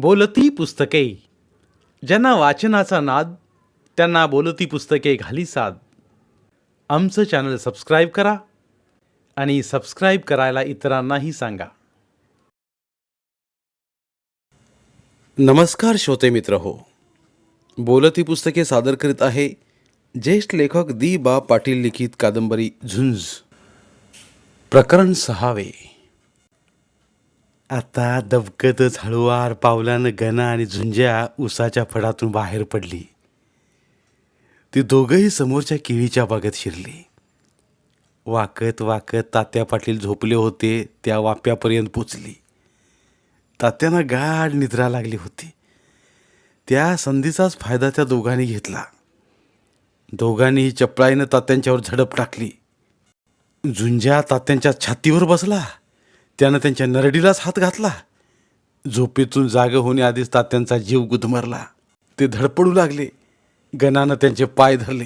बोलती पुस्तके. ज्यांना वाचनाचा नाद त्यांना बोलती पुस्तके घाली साद. आमचं चॅनल सबस्क्राईब करा आणि सबस्क्राईब करायला इतरांनाही सांगा. नमस्कार श्रोते मित्र हो. बोलती पुस्तके सादर करीत आहे ज्येष्ठ लेखक दी बा पाटील लिखित कादंबरी झुंज. प्रकरण सहावे. आता दबकतच हळुवार पावलानं गणा आणि झुंज्या उसाच्या फडातून बाहेर पडली. ती दोघंही समोरच्या केळीच्या बागेत शिरली. वाकत वाकत तात्या पाटील झोपले होते त्या वाप्यापर्यंत पोचली. तात्यांना गाढ निद्रा लागली होती. त्या संधीचाच फायदा त्या दोघांनी घेतला. दोघांनीही चपळाईनं तात्यांच्यावर झडप टाकली. झुंज्या तात्यांच्या छातीवर बसला. त्यानं त्यांच्या नरडीलाच हात घातला. झोपेतून जाग होण्याआधीच तात्यांचा जीव गुदमरला. ते धडपडू लागले. गणानं त्यांचे पाय धरले.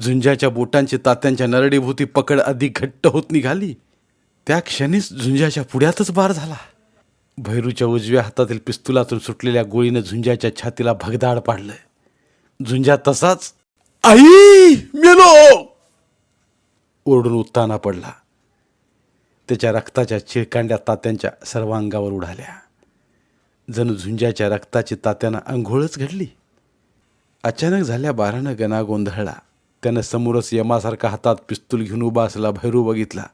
झुंजाच्या बोटांची तात्यांच्या नरडीभोवती पकड अधिक घट्ट होत निघाली. त्या क्षणीच झुंजाच्या पुढ्यातच बार झाला. भैरूच्या उजव्या हातातील पिस्तुलातून सुटलेल्या गोळीनं झुंजाच्या छातीला भगदाड पाडलं. झुंजा तसाच आई मेलो! ओरडून उत्ताना पडला. त्याच्या रक्ताच्या चिळकांड्या तात्यांच्या सर्वांगावर उडाल्या. जणू झुंजाच्या रक्ताची तात्यानं आंघोळच घडली. अचानक झाल्या बारानं गणा गोंधळला त्यानं समोरच यमासारखा हातात पिस्तूल घेऊन उभा असला भैरू बघितला.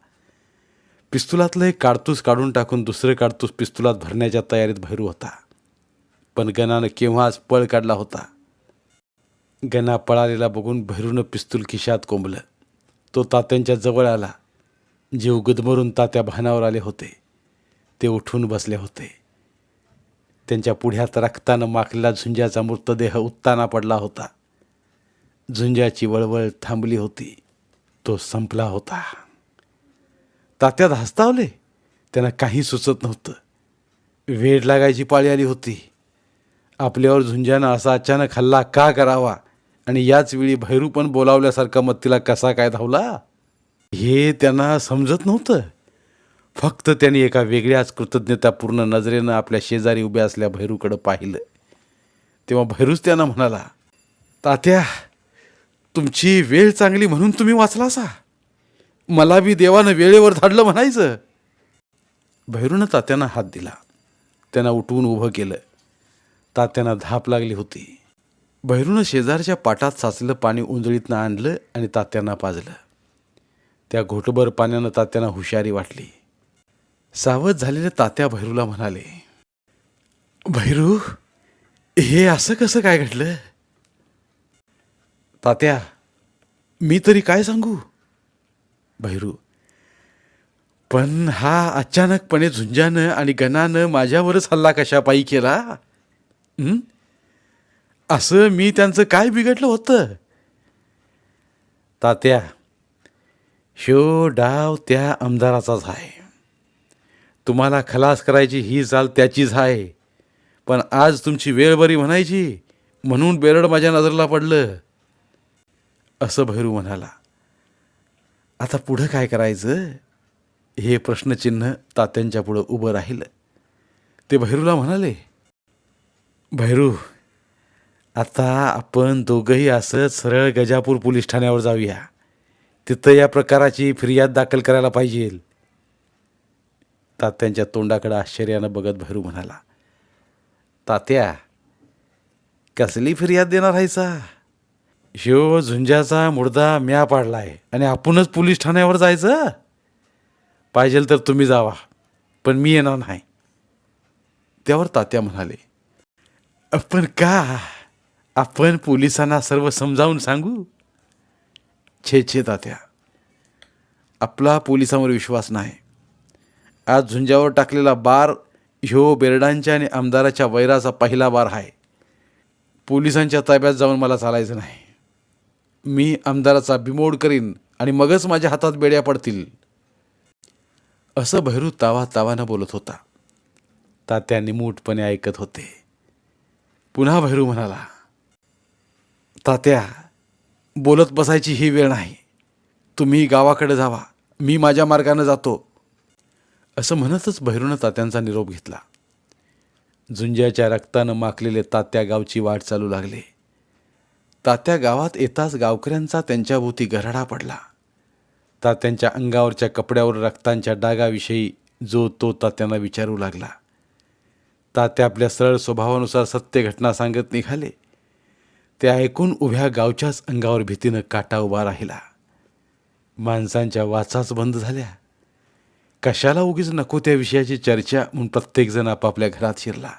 पिस्तुलातलं एक काडतूस काढून टाकून दुसरं काडतूस पिस्तुलात भरण्याच्या तयारीत भैरू होता. पण गणानं केव्हाच पळ काढला होता. गणा पळालेला बघून भैरूनं पिस्तूल खिशात कोंबलं. तो तात्यांच्या जवळ आला. जीव गुदमरून तात्या भानावर आले होते. ते उठून बसले होते. त्यांच्या पुढ्यात रक्तानं माखलेला झुंजाचा मृतदेह उत्ताना पडला होता. झुंजाची वळवळ थांबली होती. तो संपला होता. तात्यात हसतावले. त्यांना काही सुचत नव्हतं. वेळ लागायची पाळी आली होती. आपल्यावर झुंजानं असा अचानक हल्ला का करावा? आणि याच वेळी भैरू पण बोलावल्यासारखा मग तिला कसा काय धावला? हे त्यांना समजत नव्हतं. फक्त त्यांनी एका वेगळ्याच कृतज्ञतापूर्ण नजरेनं आपल्या शेजारी उभ्या असल्या भैरूकडं पाहिलं. तेव्हा भैरूच त्यांना म्हणाला तात्या तुमची वेळ चांगली म्हणून तुम्ही वाचला असा. मला बी देवानं वेळेवर धाडलं म्हणायचं. भैरूनं तात्यांना हात दिला. त्यांना उठवून उभं केलं. तात्यांना धाप लागली होती. भैरूनं शेजारच्या पाटात साचलं पाणी उंजळीतनं आणलं आणि तात्यांना पाजलं. त्या घोटभर पाण्यानं तात्यांना हुशारी वाटली. सावध झालेले तात्या भैरूला म्हणाले भैरू हे असं कसं काय घडलं? तात्या मी तरी काय सांगू? भैरू पण हा अचानकपणे झुंजानं आणि गणानं माझ्यावरच हल्ला कशापायी केला? असं मी त्यांचं काय बिघडलं होतं? तात्या शो डाव त्या आमदाराचाच आहे तुम्हाला खलास करायची ही चाल त्याचीच आहे पण आज तुमची वेळ बरी म्हणायची म्हणून बेरड माझ्या नजरेला पडलं. असं भैरू म्हणाला आता पुढं काय करायचं? हे प्रश्नचिन्ह तात्यांच्या पुढं उभं राहिलं. ते भैरूला म्हणाले भैरू आता आपण दोघंही असं सरळ गजापूर पोलीस ठाण्यावर जाऊया. तिथं या प्रकाराची फिर्याद दाखल करायला पाहिजे. तात्यांच्या तोंडाकडे आश्चर्यानं बघत भैरू म्हणाला तात्या कसली फिर्याद देणार आहेसा शिव झुंजाचा मुर्दा म्या पाडलाय आणि आपणच पोलीस ठाण्यावर जायचं? पाहिजे तर तुम्ही जावा पण मी येणार नाही. त्यावर तात्या म्हणाले पण का? आपण पोलिसांना सर्व समजावून सांगू? छे छे तात्या आपला पोलिसांवर विश्वास नाही. आज झुंजावर टाकलेला बार ह्यो बेरडांच्या आणि आमदाराच्या वैराचा पहिला बार आहे. पोलिसांच्या ताब्यात जाऊन मला चालायचं नाही. मी आमदाराचा बिमोड करीन आणि मगच माझ्या हातात बेड्या पडतील. असं भैरू तावा तावानं बोलत होता. तात्या निमूटपणे ऐकत होते. पुन्हा भैरू म्हणाला तात्या बोलत बसायची ही वेळ नाही. तुम्ही गावाकडे जावा. मी माझ्या मार्गानं जातो. असं म्हणतच भैरूनं तात्यांचा निरोप घेतला. झुंज्याच्या रक्तानं माखलेले तात्या गावची वाट चालू लागले. तात्या गावात येताच गावकऱ्यांचा त्यांच्याभोवती गराडा पडला. तात्यांच्या अंगावरच्या कपड्यावर रक्तांच्या डागाविषयी जो तो तात्यांना विचारू लागला. तात्या आपल्या सरळ स्वभावानुसार सत्य घटना सांगत निघाले. ते ऐकून उभ्या गावच्याच अंगावर भीतीनं काटा उभा राहिला. माणसांच्या वाचाच बंद झाल्या. कशाला उगीच नको त्या विषयाची चर्चा म्हणून प्रत्येकजण आपापल्या घरात शिरला.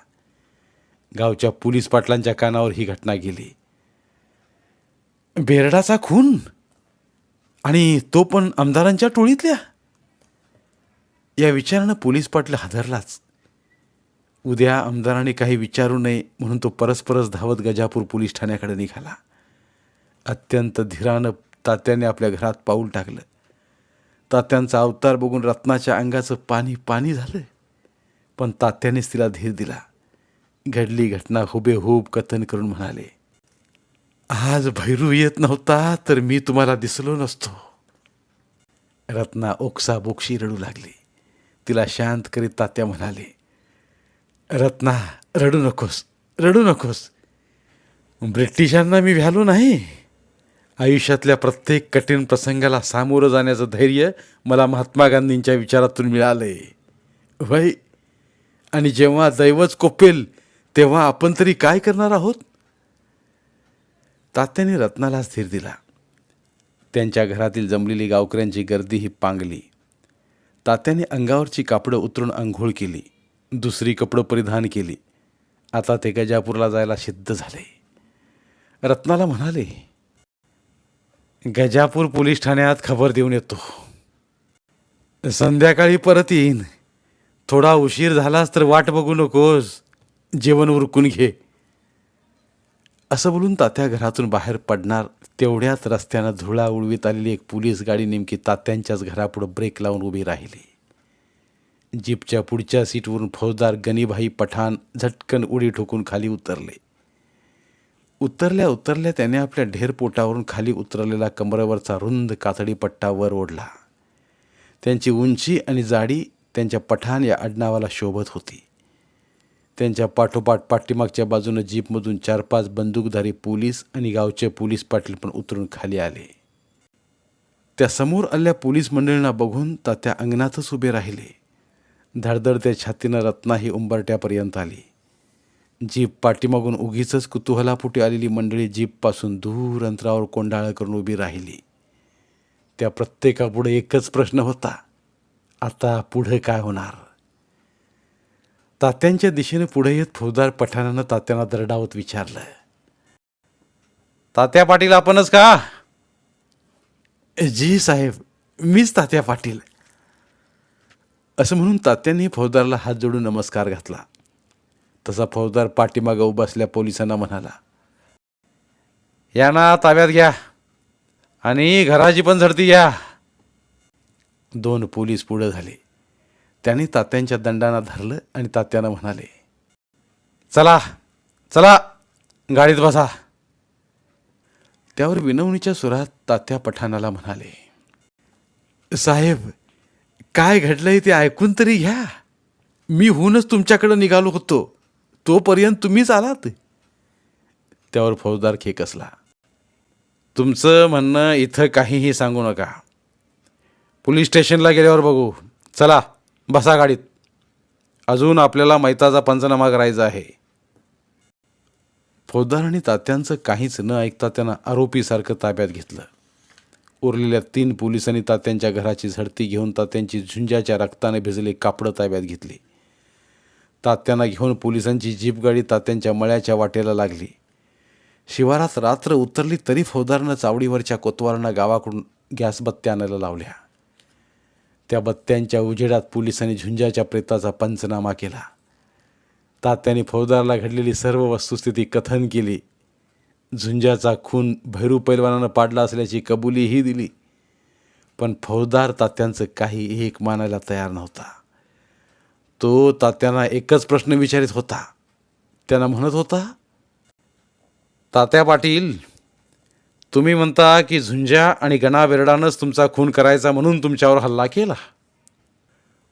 गावच्या पोलीस पाटलांच्या कानावर ही घटना गेली. बेरडाचा खून? आणि तो पण आमदारांच्या टोळीतल्या? या विचारानं पोलीस पाटील हादरलाच. उद्या आमदारांनी काही विचारू नये म्हणून तो परस्परच धावत गजापूर पोलीस ठाण्याकडे निघाला. अत्यंत धीरानं तात्याने आपल्या घरात पाऊल टाकलं. तात्यांचा अवतार बघून रत्नाच्या अंगाचं पाणी पाणी झालं. पण तात्यानेच तिला धीर दिला. घडली घटना हुबेहूब कथन करून म्हणाले आज भैरू येत नव्हता तर मी तुम्हाला दिसलो नसतो. रत्ना ओक्सा बोक्षी रडू लागली. तिला शांत करीत तात्या म्हणाले रत्ना रडू नकोस रडू नकोस. ब्रिटिशांना मी व्हॅलो नाही. आयुष्यातल्या प्रत्येक कठीण प्रसंगाला सामोरं जाण्याचं धैर्य मला महात्मा गांधींच्या विचारातून मिळालं आहे वय आणि जेव्हा दैवच कोपेल तेव्हा आपण तरी काय करणार आहोत? तात्याने रत्नाला स्थिर दिला. त्यांच्या घरातील जमलेली गावकऱ्यांची गर्दी ही पांगली. तात्याने अंगावरची कापडं उतरून आंघोळ केली. दुसरी कपडं परिधान केली. आता ते गजापूरला जायला सिद्ध झाले. रत्नाला म्हणाले गजापूर पोलीस ठाण्यात खबर देऊन येतो. संध्याकाळी परत येईन. थोडा उशीर झालास तर वाट बघू नकोस. जेवण उरकून घे. असं बोलून तात्या घरातून बाहेर पडणार तेवढ्याच रस्त्यानं धुळा उडवीत आलेली एक पोलीस गाडी नेमकी तात्यांच्याच घरापुढं ब्रेक लावून उभी राहिली. जीपच्या पुढच्या सीटवरून फौजदार गनीभाई पठाण झटकन उडी ठोकून खाली उतरले. उतरल्या उतरल्या त्याने आपल्या ढेरपोटावरून खाली उतरलेला कमरेवरचा रुंद कातडी पट्टा वर ओढला. त्यांची उंची आणि जाडी त्यांच्या पठाण या आडनावाला शोभत होती. त्यांच्या पाठोपाठ पाठीमागच्या बाजूनं जीपमधून चार पाच बंदूकधारी पोलीस आणि गावचे पोलीस पाटील पण उतरून खाली आले. त्या समोर आल्या पोलीस मंडळींना बघून तात्या अंगणातच उभे राहिले. धडधडत्या छातीनं रत्ना ही उंबरट्यापर्यंत आली. जीप पाठीमागून उगीच कुतूहलापुटी आलेली मंडळी जीपपासून दूर अंतरावर कोंडाळं करून उभी राहिली. त्या प्रत्येकापुढे एकच प्रश्न होता आता पुढे काय होणार? तात्यांच्या दिशेने पुढे येत फौजदार पठाणानं तात्यांना दरडावत विचारलं. तात्या पाटील आपणच का? जी साहेब मीच तात्या पाटील. असं म्हणून तात्यांनी फौजदारला हात जोडून नमस्कार घातला. तसा फौजदार पाठीमागं उभा असल्या पोलिसांना म्हणाला यांना ताब्यात घ्या आणि घराची पण झडती घ्या. दोन पोलीस पुढं झाले. त्यांनी तात्यांच्या दंडांना धरलं आणि तात्यानं म्हणाले चला चला गाडीत बसा. त्यावर विनवणीच्या सुरात तात्या पठाणाला म्हणाले साहेब काय घडलंय ते ऐकून तरी घ्या. मी होऊनच तुमच्याकडं निघालो होतो. तोपर्यंत तुम्हीच आलात. त्यावर फौजदार खेकसला तुमचं म्हणणं इथं काहीही सांगू नका. पोलीस स्टेशनला गेल्यावर बघू. चला बसा गाडीत. अजून आपल्याला मैताचा पंचनामा करायचा आहे. फौजदारांनी तात्यांचं काहीच न ऐकता त्यांना आरोपीसारखं ताब्यात घेतलं. उरलेल्या तीन पोलिसांनी तात्यांच्या घराची झडती घेऊन तात्यांची झुंजाच्या रक्ताने भिजले कापडं ताब्यात घेतली. तात्यांना घेऊन पोलिसांची जीप गाडी तात्यांच्या मळ्याच्या वाटेला लागली. शिवारात रात्र उतरली तरी फौदारनं चावडीवरच्या कोतवारांना गावाकडून गॅस बत्त्या आणायला लावल्या. त्या बत्त्यांच्या उजेडात पोलिसांनी झुंजाच्या प्रेताचा पंचनामा केला. तात्याने फौजदारला घडलेली सर्व वस्तुस्थिती कथन केली. झुंजाचा खून भैरू पैलवानानं पाडला असल्याची कबुलीही दिली. पण फौजदार तात्यांचं काही एक मानायला तयार नव्हता. तो तात्यांना एकच प्रश्न विचारित होता. त्यांना म्हणत होता तात्या पाटील तुम्ही म्हणता की झुंजा आणि गणाबेरडानंच तुमचा खून करायचा म्हणून तुमच्यावर हल्ला केला.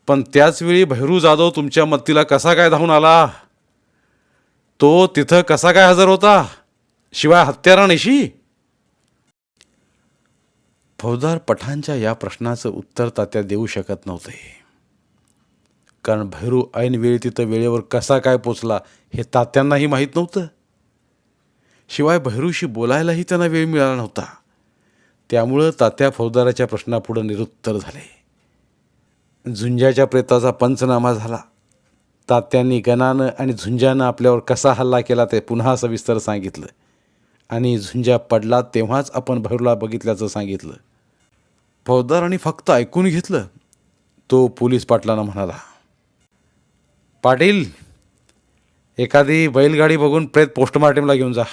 पण त्याचवेळी भैरू जाधव तुमच्या मत्तीला कसा काय धावून आला? तो तिथं कसा काय हजर होता? शिवाय हत्यारानिशी फौजदार पठाणच्या या प्रश्नाचं उत्तर तात्या देऊ शकत नव्हते. कारण भैरू ऐनवेळी तिथं वेळेवर कसा काय पोचला हे तात्यांनाही माहीत नव्हतं. शिवाय भैरूशी बोलायलाही त्यांना वेळ मिळाला नव्हता. त्यामुळं तात्या फौजदाराच्या प्रश्नापुढं निरुत्तर झाले. झुंजाच्या प्रेताचा पंचनामा झाला. तात्यांनी गणानं आणि झुंजानं आपल्यावर कसा हल्ला केला ते पुन्हा सविस्तर सांगितलं. आणि झुंजा पडला तेव्हाच आपण भैरूला बघितल्याचं सांगितलं. फौजदारांनी फक्त ऐकून घेतलं तो पोलीस पाटलांना म्हणाला पाटील एखादी बैलगाडी बघून प्रेत पोस्टमार्टमला घेऊन जा.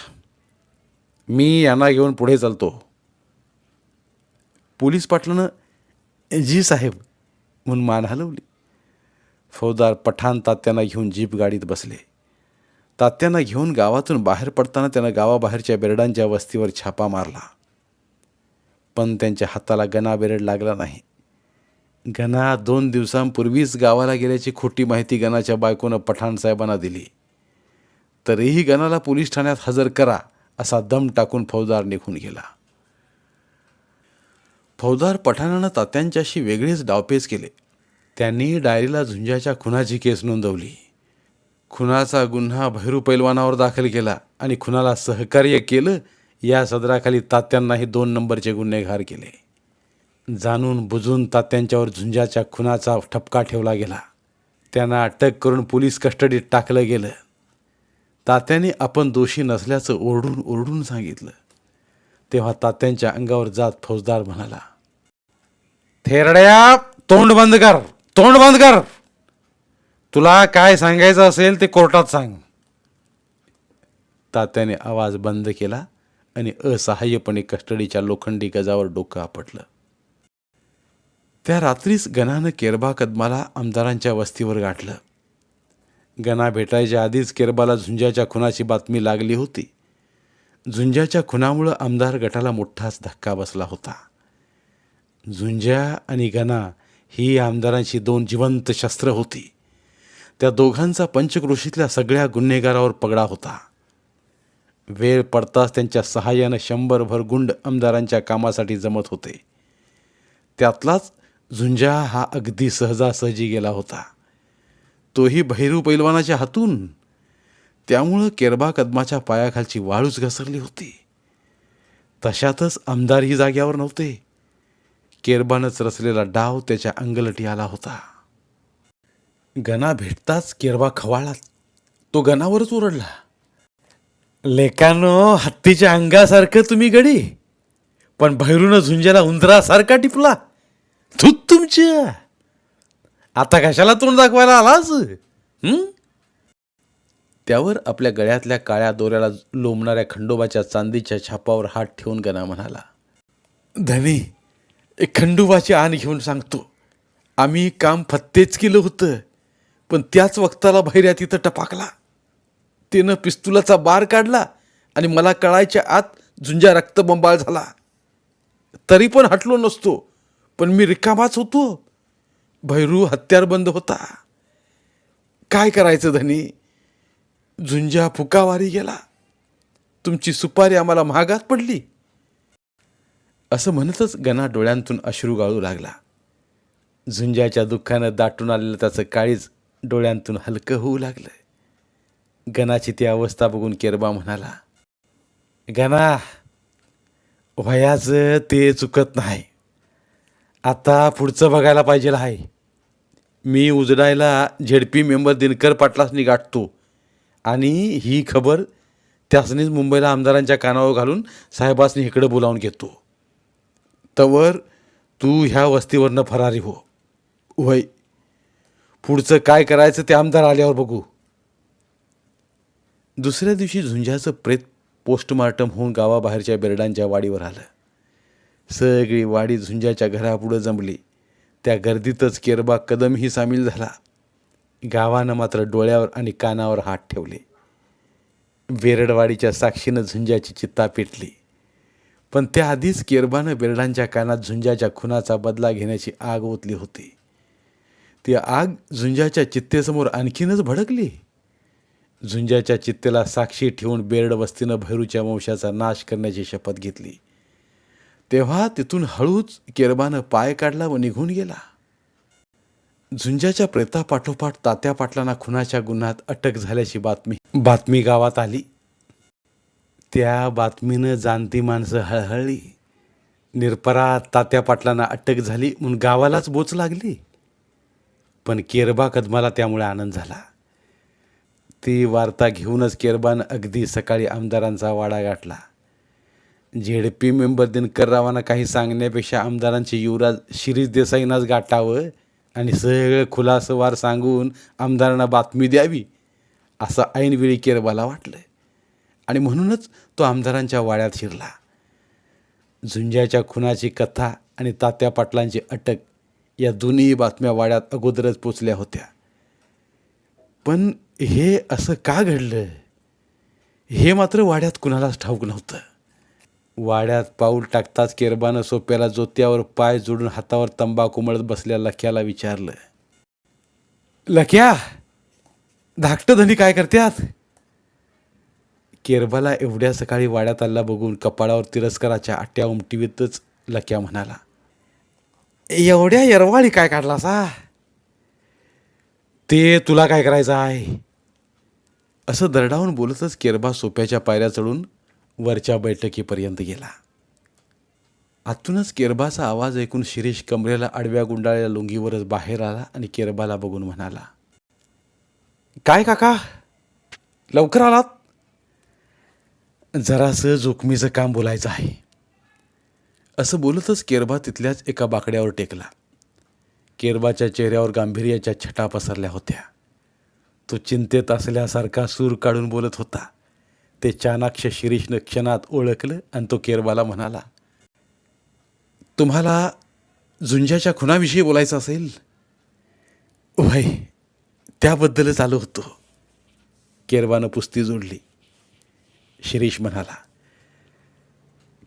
मी यांना घेऊन पुढे चालतो. पोलीस पाटलानं जी साहेब म्हणून मान हलवली. फौजदार पठाण तात्यांना घेऊन जीप गाडीत बसले. तात्यांना घेऊन गावातून बाहेर पडताना त्यानं गावाबाहेरच्या बेरडांच्या वस्तीवर छापा मारला. पण त्यांच्या हाताला गणा बेरड लागला नाही. गणा दोन दिवसांपूर्वीच गावाला गेल्याची खोटी माहिती गणाच्या बायकोनं पठाणसाहेबांना दिली. तरीही गणाला पोलीस ठाण्यात हजर करा असा दम टाकून फौजदार निघून गेला. फौजदार पठाणानं तात्यांच्याशी वेगळेच डावपेच केले. त्यांनी डायरीला झुंजाच्या खुनाची केस नोंदवली. खुनाचा गुन्हा भैरू पैलवानावर दाखल केला आणि खुनाला सहकार्य केलं या सदराखाली तात्यांनाही दोन नंबरचे गुन्हेगार केले. जाणून बुजून तात्यांच्यावर झुंजाच्या खुनाचा ठपका ठेवला गेला. त्यांना अटक करून पोलीस कस्टडीत टाकलं गेलं. तात्याने आपण दोषी नसल्याचं ओरडून ओरडून सांगितलं. तेव्हा तात्यांच्या अंगावर जात फौजदार म्हणाला थेरड्या तोंड बंद कर तोंड बंद कर. तुला काय सांगायचं असेल ते कोर्टात सांग. तात्याने आवाज बंद केला आणि असहाय्यपणे कस्टडीच्या लोखंडी गजावर डोकं आपटलं. त्या रात्रीच गणानं केरबा कदमाला आमदारांच्या वस्तीवर गाठलं. गणा भेटायच्या आधीच केरबाला झुंजाच्या खुनाची बातमी लागली होती. झुंजाच्या खुनामुळं आमदार गटाला मोठाच धक्का बसला होता. झुंजा आणि गणा ही आमदारांची दोन जिवंत शस्त्र होती. त्या दोघांचा पंचक्रोशीतल्या सगळ्या गुन्हेगारावर पगडा होता. वेळ पडताच त्यांच्या सहाय्यानं शंभरभर गुंड आमदारांच्या कामासाठी जमत होते. त्यातलाच झुंजा हा अगदी सहजासहजी गेला होता. तोही भैरू पैलवानाच्या हातून. त्यामुळं केरबा कदमाच्या पायाखालची वाळूच घसरली होती. तशातच आमदारही जाग्यावर नव्हते. केरबानंच रचलेला डाव त्याच्या अंगलटी आला होता. गणा भेटताच केरवा खवाळला. तो गणावरच ओरडला. लेकानो हत्तीच्या अंगासारखं तुम्ही गडी. पण भैरूनं झुंजेला उंदरासारखा टिपला. धूत तुमच्या. आता कशाला तोंड दाखवायला आलाच त्यावर आपल्या गळ्यातल्या काळ्या दोऱ्याला लोंबणाऱ्या खंडोबाच्या चांदीच्या छापावर हात ठेवून गणा म्हणाला धनी खंडोबाची आण घेऊन सांगतो. आम्ही काम फत्तेच केलं होतं. पण त्याच वक्ताला भैऱ्या तिथं टपाकला. त्यानं पिस्तुलाचा बार काढला आणि मला कळायच्या आत झुंजा रक्तबंबाळ झाला. तरी पण हटलो नसतो पण मी रिकामाच होतो. भैरू हत्यारबंद होता. काय करायचं धनी? झुंजा फुकावारी गेला. तुमची सुपारी आम्हाला महागात पडली. असं म्हणतच गणा डोळ्यांतून अश्रू गाळू लागला. झुंजाच्या दुःखानं दाटून आलेलं त्याचं काळीज डोळ्यांतून हलकं होऊ लागलं गणाची ती अवस्था बघून केरबा म्हणाला गणा वयाचं ते चुकत नाही. आता पुढचं बघायला पाहिजे आहे. मी उजडायला झेडपी मेंबर दिनकर पाटलासनी गाठतो आणि ही खबर त्यासनीच मुंबईला आमदारांच्या कानावर घालून साहेबासनी इकडं बोलावून घेतो. तवर तू ह्या वस्तीवरनं फरारी हो. वय पुढचं काय करायचं ते आमदार आल्यावर बघू. दुसऱ्या दिवशी झुंजाचं प्रेत पोस्टमार्टम होऊन गावाबाहेरच्या बेरडांच्या वाडीवर आलं. सगळी वाडी झुंजाच्या घरापुढं जमली. त्या गर्दीतच केरबा कदमही सामील झाला. गावानं मात्र डोळ्यावर आणि कानावर हात ठेवले. बेरडवाडीच्या साक्षीनं झुंजाची चित्ता पेटली. पण त्याआधीच केरबानं बेरडांच्या कानात झुंजाच्या खुनाचा बदला घेण्याची आग ओतली होती. ती आग झुंजाच्या चित्तेसमोर आणखीनच भडकली. झुंजाच्या चित्तेला साक्षी ठेवून बेरड वस्तीनं भैरूच्या वंशाचा नाश करण्याची शपथ घेतली. तेव्हा तिथून हळूच केरबानं पाय काढला व निघून गेला. झुंजाच्या प्रेतापाठोपाठ तात्या पाटलांना खुनाच्या गुन्ह्यात अटक झाल्याची बातमी बातमी गावात आली. त्या बातमीनं जाणती माणसं हळहळली. निरपराध तात्या पाटलांना अटक झाली म्हणून गावालाच बोच लागली. पण केरबा कदमाला त्यामुळे आनंद झाला. ती वार्ता घेऊनच केरबानं अगदी सकाळी आमदारांचा वाडा गाठला. झेडपी मेंबर दिनकररावांना काही सांगण्यापेक्षा आमदारांचे युवराज शिरीष देसाईंनाच गाठावं आणि सगळं खुलासवार सांगून आमदारांना बातमी द्यावी असं ऐनवेळी केरबाला वाटलं आणि म्हणूनच तो आमदारांच्या वाड्यात शिरला. झुंजाच्या खुनाची कथा आणि तात्या पाटलांची अटक या दोन्ही बातम्या वाड्यात अगोदरच पोचल्या होत्या. पण हे असं का घडलं? हे मात्र वाड्यात कुणालाच ठाऊक नव्हतं. वाड्यात पाऊल टाकताच केरबानं सोप्याला जोत्यावर पाय जोडून हातावर तंबाखू मळत बसल्या लख्याला विचारलं. लख्या धाकटं धनी काय करत्यात? केरबाला एवढ्या सकाळी वाड्यात आला बघून कपाळावर तिरस्काराच्या आट्या उमटीवीतच लक्या म्हणाला. एवढ्या यरवाळी काय काढला सा ते तुला काय करायचं आहे? असं दरडावून बोलतच केरबा सोप्याच्या पायऱ्या चढून वरच्या बैठकीपर्यंत गेला. आतूनच केरबाचा आवाज ऐकून शिरीष कमरेला आडव्या गुंडाळ्या लुंगीवरच बाहेर आला आणि केरबाला बघून म्हणाला काय काका? लवकर आलात? जरासं जोखमीचं काम बोलायचं आहे. असं बोलतच केरबा तिथल्याच एका बाकड्यावर टेकला. केरबाच्या चेहऱ्यावर गांभीर्याच्या छटा पसरल्या होत्या. तो चिंतेत असल्यासारखा सूर काढून बोलत होता. ते चाणाक्ष शिरीषनं क्षणात ओळखलं आणि तो केरबाला म्हणाला तुम्हाला झुंजाच्या खुनाविषयी बोलायचं असेल? वय त्याबद्दलच आलो होतो. केरबानं पुस्ती जोडली. शिरीष म्हणाला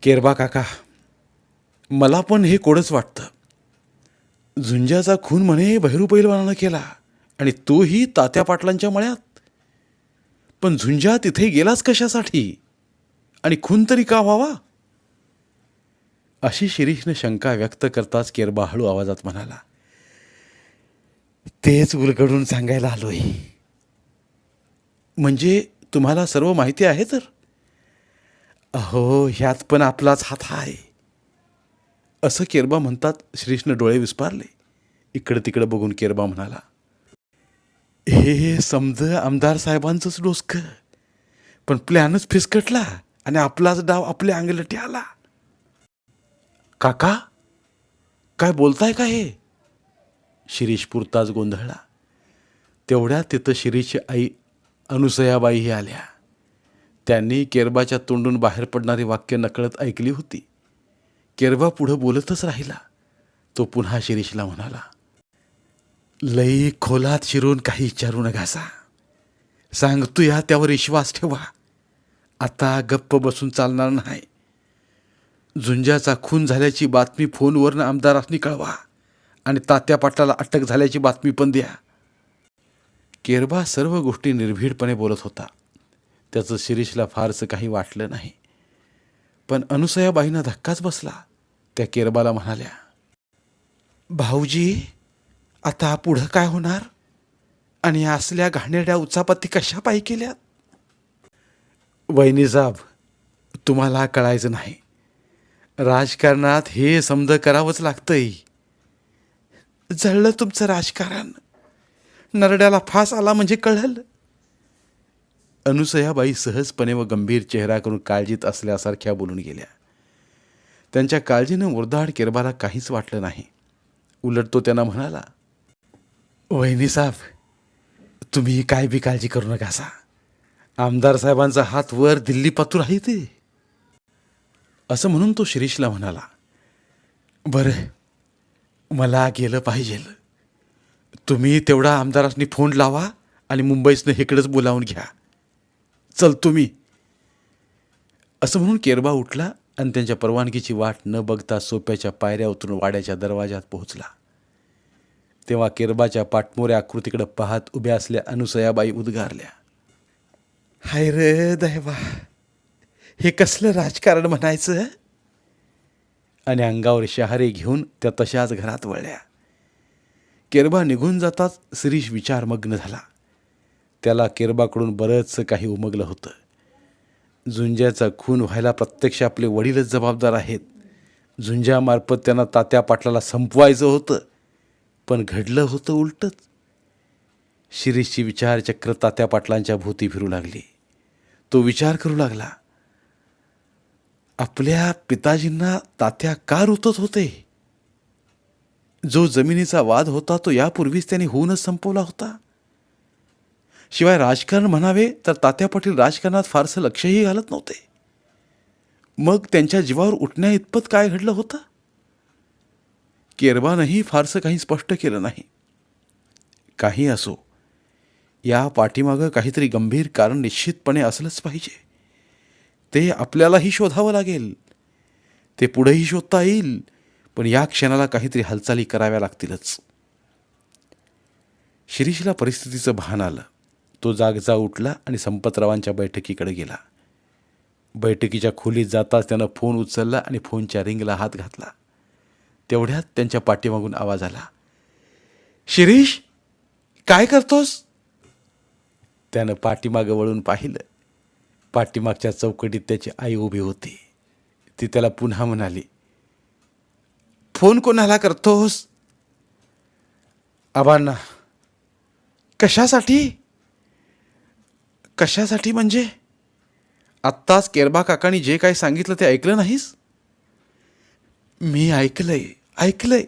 केरबा काका मला पण हे कोडच वाटतं. झुंजाचा खून म्हणे भैरू पैलवानानं केला आणि तोही तात्या पाटलांच्या मळ्यात. पण झुंजा तिथे गेलाच कशासाठी? आणि खून तरी का व्हावा? अशी शिरीषनं शंका व्यक्त करताच केरबा हळू आवाजात म्हणाला तेच उलगडून सांगायला आलोय. म्हणजे तुम्हाला सर्व माहिती आहे तर? अहो ह्यात पण आपलाच हात आहे. असं केरबा म्हणतात श्रीष्ण डोळे विस्पारले. इकडं तिकडं बघून केरबा म्हणाला हे समज आमदार साहेबांचंच डोसकं. पण प्लॅनच फिसकटला आणि आपलाच डाव आपल्या अंगलटी आला. काका काय बोलताय का हे? शिरीष पुरताच गोंधळला. तेवढ्या तिथं शिरीषची आई अनुसयाबाईही आल्या. त्यांनी केरबाच्या तोंडून बाहेर पडणारी वाक्य नकळत ऐकली होती. केरबा पुढं बोलतच राहिला. तो पुन्हा शिरीषला म्हणाला लई खोलात शिरून काही विचारू नकासा सांगतो या त्यावर विश्वास ठेवा. आता गप्प बसून चालणार नाही. झुंजाचा खून झाल्याची बातमी फोनवरनं आमदारांनी कळवा आणि तात्या पाटलाला अटक झाल्याची बातमी पण द्या. केरबा सर्व गोष्टी निर्भीडपणे बोलत होता. त्याचं शिरीषला फारसं काही वाटलं नाही. पण अनुसयाबाईंना धक्काच बसला. त्या केरबाला म्हणाल्या भाऊजी आता पुढं काय होणार? आणि असल्या घाणेरड्या उचापत्ती कशा पायी केल्यात? वहिनी तुम्हाला कळायचं नाही. राजकारणात हे समज करावंच लागतंय. जळलं तुमचं राजकारण. नरड्याला फास आला म्हणजे कळलं. अनुसयाबाई सहजपणे व गंभीर चेहरा करून काळजीत असल्यासारख्या बोलून गेल्या. त्यांच्या काळजीनं मुर्दाड किरबाला काहीच वाटलं नाही. उलट तो त्यांना म्हणाला वहिनी साहेब तुम्ही काय बी काळजी करू नका सा. आमदार साहेबांचा हात वर दिल्ली पातूर आहे ते. असं म्हणून तो शिरीषला म्हणाला बरं मला गेलं पाहिजे. तुम्ही तेवढा आमदारांनी फोन लावा आणि मुंबईसनं इकडंच बोलावून घ्या. चल तुम्ही. असं म्हणून केरबा उठला आणि त्यांच्या परवानगीची वाट न बघता सोप्याच्या पायऱ्या उतरून वाड्याच्या दरवाजात पोहोचला. तेव्हा केरबाच्या पाठमोऱ्या आकृतीकडे पाहत उभ्या असल्या अनुसयाबाई उद्गारल्या. हाय रे दैवा हे कसलं राजकारण म्हणायचं? आणि अंगावर शहारे घेऊन त्या तशाच घरात वळल्या. केरबा निघून जाताच शिरीष विचारमग्न झाला. त्याला केरबाकडून बरंचसं काही उमगलं होतं. झुंज्याचा खून व्हायला प्रत्यक्ष आपले वडीलच जबाबदार आहेत. झुंज्यामार्फत त्यांना तात्या पाटलाला संपवायचं होतं पण घडलं होतं उलटंच. शिरीषची विचारचक्र तात्या पाटलांच्या भोवती फिरू लागली. तो विचार करू लागला आपल्या पिताजींना तात्या का रुतत होते? जो जमिनीचा वाद होता तो यापूर्वीच त्यांनी होऊनच संपवला होता. शिवाय राजकारण म्हणावे तर तात्या पाटील राजकारणात फारसं लक्षही घालत नव्हते. मग त्यांच्या जीवावर उठण्या इतपत काय घडलं होतं? केरबानंही फारसं काही स्पष्ट केलं नाही. काही असो या पाठीमागं काहीतरी गंभीर कारण निश्चितपणे असलंच पाहिजे. ते आपल्यालाही शोधावं लागेल. ते पुढेही शोधता येईल पण या क्षणाला काहीतरी हालचाली कराव्या लागतीलच. शिरीषला परिस्थितीचं भान आलं. तो जागजा उठला आणि संपतरावांच्या बैठकीकडे गेला. बैठकीच्या खोलीत जाताच त्यानं फोन उचलला आणि फोनच्या रिंगला हात घातला. तेवढ्यात त्यांच्या पाठीमागून आवाज आला. शिरीष काय करतोस? त्यानं पाठीमागं वळून पाहिलं. पाठीमागच्या चौकटीत त्याची आई उभी होती. ती त्याला पुन्हा म्हणाली फोन कोणाला करतोस? आबांना कशासाठी? कशासाठी म्हणजे? आत्ताच केरबा काकांनी जे काही सांगितलं ते ऐकलं नाहीस? मी ऐकलंय ऐकलंय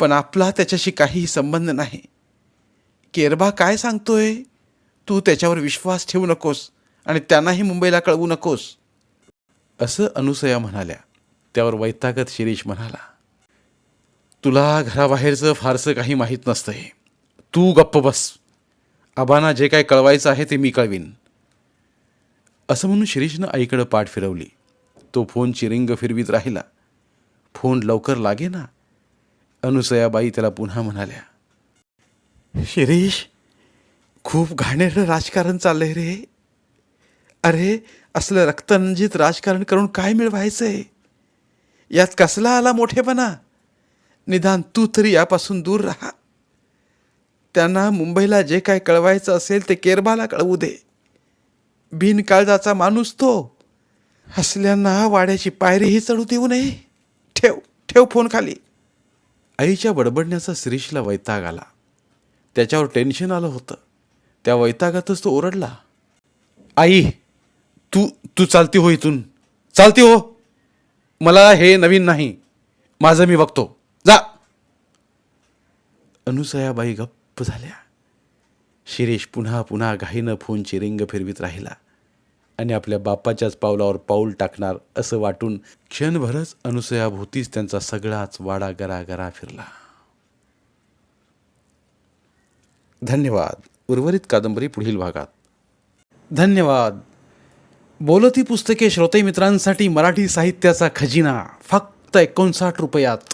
पण आपला त्याच्याशी काहीही संबंध नाही. केरबा काय सांगतोय? तू त्याच्यावर विश्वास ठेवू नकोस आणि त्यांनाही मुंबईला कळवू नकोस. असं अनुसया म्हणाल्या. त्यावर वैतागत शिरीष म्हणाला तुला घराबाहेरचं फारसं काही माहीत नसतंय. तू गप्प बस. आबांना जे काय कळवायचं आहे ते मी कळवीन. असं म्हणून शिरीषनं आईकडं पाठ फिरवली. तो फोनची रिंग फिरवीत राहिला. फोन लवकर लागे ना? अनुसयाबाई त्याला पुन्हा म्हणाल्या शिरीष खूप घाणेरडं राजकारण चाललंय रे. अरे असलं रक्तरंजित राजकारण करून काय मिळवायचं आहे यात कसला आला मोठेपणा? निदान तू तरी यापासून दूर राहा. त्यांना मुंबईला जे काय कळवायचं असेल ते केरबाला कळवू दे. बिनकाळजाचा माणूस तो. हसल्यांना वाड्याची पायरीही चढू देऊ नये. ठेव ठेव फोन खाली. आईच्या बडबडण्याचा शिरीषला वैताग आला. त्याच्यावर टेन्शन आलं होतं. त्या वैतागातच तो ओरडला. आई तू तू चालती हो इथून. चालती हो. मला हे नवीन नाही. माझं मी बघतो. जा. अनुसयाबाई गप्प झाल्या. शिरीष पुन्हा पुन्हा घाईनं फोनची रिंग फिरवीत राहिला. आणि आपल्या बापाच्याच पावलावर पाऊल टाकणार असं वाटून क्षणभरच अनुसयाभोवतीच त्यांचा सगळाच वाडा गरा गरा फिरला. धन्यवाद. उर्वरित कादंबरी पुढील भागात. धन्यवाद. बोलती पुस्तके श्रोते मित्रांसाठी मराठी साहित्याचा खजिना फक्त एकोणसाठ रुपयात.